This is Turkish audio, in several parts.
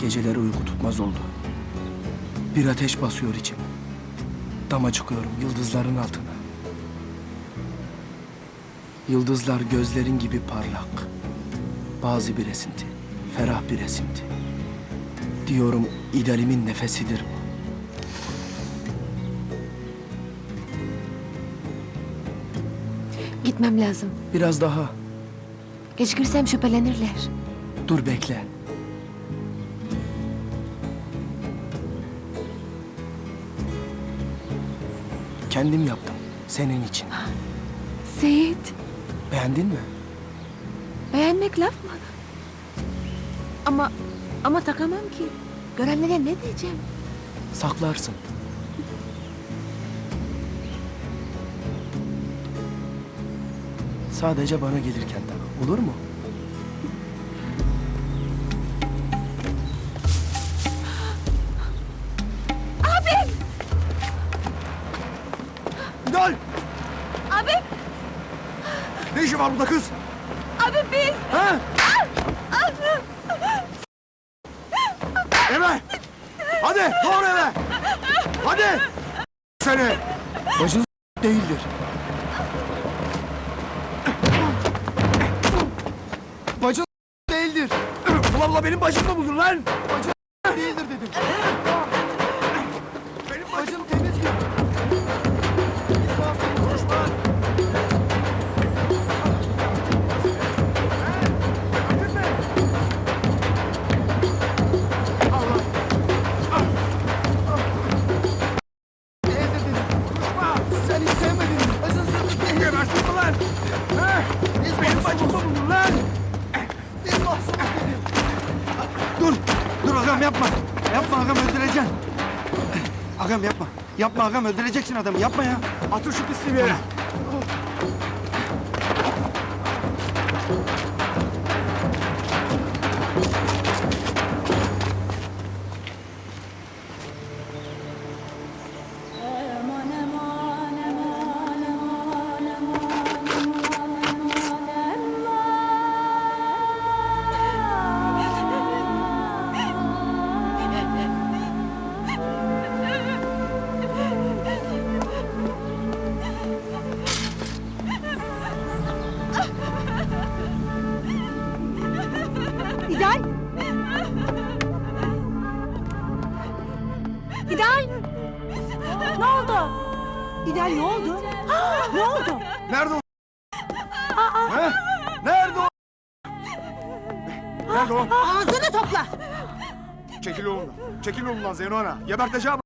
Geceleri uyku tutmaz oldu. Bir ateş basıyor içim. Dama çıkıyorum yıldızların altına. Yıldızlar gözlerin gibi parlak. Bazı bir esinti, ferah bir esinti. Diyorum idealimin nefesidir bu. Gitmem lazım. Biraz daha Gecikirsem şüphelenirler. dur bekle. Kendim yaptım senin için. Seyit, Beğendin mi? beğenmek laf mı? Ama, ama takamam ki. Görenlere ne diyeceğim? Saklarsın. Sadece bana gelirken tak. Olur mu? Nidal! Abi, Ne işin var burada kız? abi biz. Ha? eve! Hadi doğru eve! Hadi! Seni! Başın değildir. Bacın değildir. Ulan ulan benim başımda buldun lan! Bacın değildir dedim. Benim başım... Bacın Benim buldun lan! Biz masumuz dedim. Dur! Dur ağam yapma! Yapma ağam öldüreceksin! Ağam yapma! Yapma ağam öldüreceksin adamı yapma ya! Atır şu pisliği bir yere! İdal. İdal. Ne oldu? İdal ne oldu? ne oldu? Nerede o? Ha? Nerede o? Nerede o? Ağzını topla. Çekil oğlumdan. Çekil oğlumdan Zeyno ana. Geberteceğim.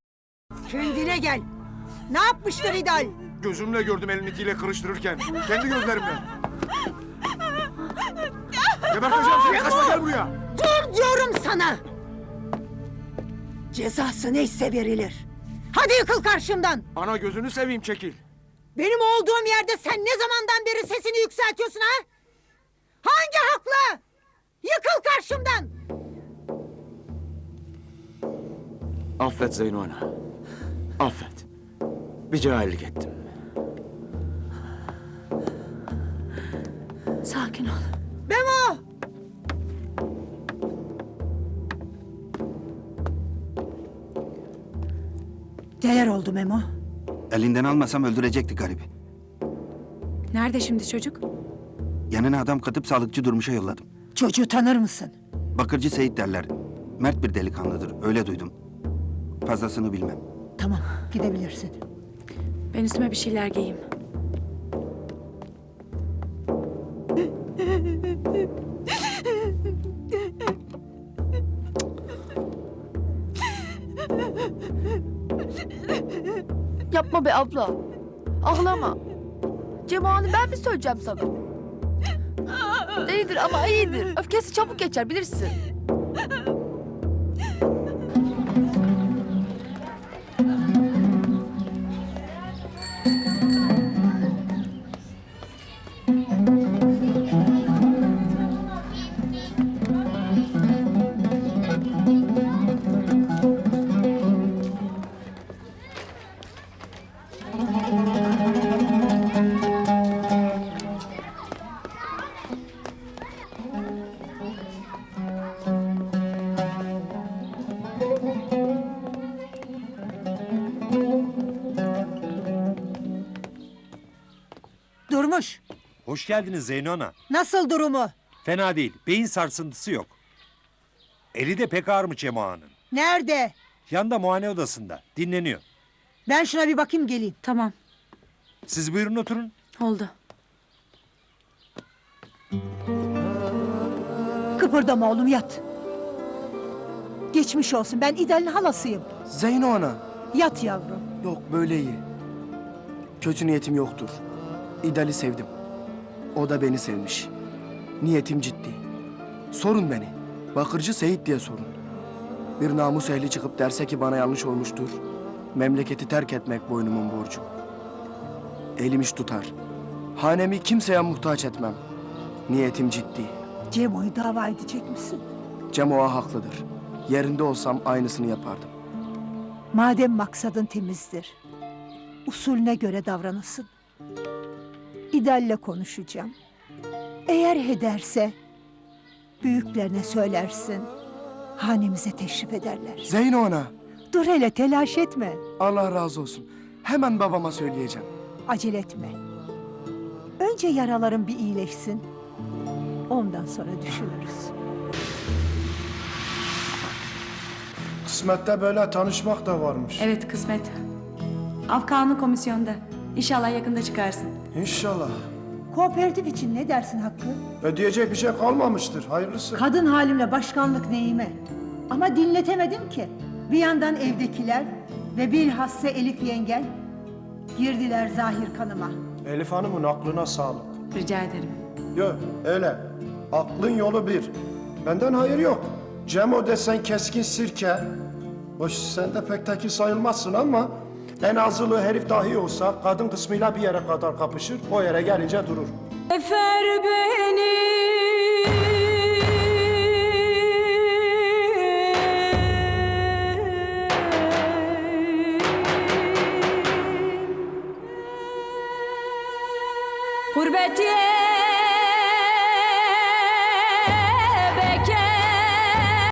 Kendine gel. Ne yapmışlar İdal? Gözümle gördüm elini itiyle kırıştırırken. Kendi gözlerimle. Geberteceğim seni. Kaçma gel buraya. Dur diyorum sana. Cezası neyse verilir. Hadi yıkıl karşımdan. Ana gözünü seveyim çekil. Benim olduğum yerde sen ne zamandan beri sesini yükseltiyorsun ha? Hangi hakla? Yıkıl karşımdan. Affet Zeyno ana. Affet. Bir cahillik ettim. Sakin ol. Memo. Neler oldu Memo? Elinden almasam öldürecekti garibi. Nerede şimdi çocuk? Yanına adam katıp sağlıkçı durmuşa yolladım. Çocuğu tanır mısın? Bakırcı Seyit derler. Mert bir delikanlıdır. Öyle duydum. Fazlasını bilmem. Tamam gidebilirsin. Ben üstüme bir şeyler giyeyim. Yapma be abla. Ağlama. Cema'nı ben mi söyleyeceğim sana? İyidir ama iyidir. Öfkesi çabuk geçer bilirsin. Hoş geldiniz Zeyno Ana. Nasıl durumu? Fena değil. Beyin sarsıntısı yok. Eli de pek ağırmış Cemo Ağa'nın. Nerede? Yanda muayene odasında. Dinleniyor. Ben şuna bir bakayım geleyim. Tamam. Siz buyurun oturun. Oldu. Kıpırdama oğlum yat. Geçmiş olsun ben İdal'in halasıyım. Zeyno ana. Yat yavrum. Yok böyle iyi. Kötü niyetim yoktur. İdal'i sevdim. O da beni sevmiş. Niyetim ciddi. Sorun beni. Bakırcı Seyit diye sorun. Bir namus ehli çıkıp derse ki bana yanlış olmuştur. Memleketi terk etmek boynumun borcu. Elim iş tutar. Hanemi kimseye muhtaç etmem. Niyetim ciddi. Cemo'yu dava edecek misin? Cemoa haklıdır. Yerinde olsam aynısını yapardım. Madem maksadın temizdir. Usulüne göre davranasın. İdal'le konuşacağım. Eğer ederse büyüklerine söylersin. Hanemize teşrif ederler. Zeyno ana. Dur hele telaş etme. Allah razı olsun. Hemen babama söyleyeceğim. Acele etme. Önce yaraların bir iyileşsin. Ondan sonra düşünürüz. Kısmette böyle tanışmak da varmış. Evet kısmet. Av kanunu komisyonda. İnşallah yakında çıkarsın. İnşallah. Kooperatif için ne dersin Hakkı? Ödeyecek bir şey kalmamıştır. Hayırlısı. Kadın halimle başkanlık neyime? Ama dinletemedim ki. Bir yandan evdekiler ve bilhassa Elif yengen girdiler zahir kanıma. Elif Hanım'ın aklına sağlık. Rica ederim. Yok öyle. Aklın yolu bir. Benden hayır yok. Cemo desen keskin sirke. Hoş sen de pek tekin sayılmazsın ama... En azılı herif dahi olsa kadın kısmıyla bir yere kadar kapışır. O yere gelince durur. Efer beni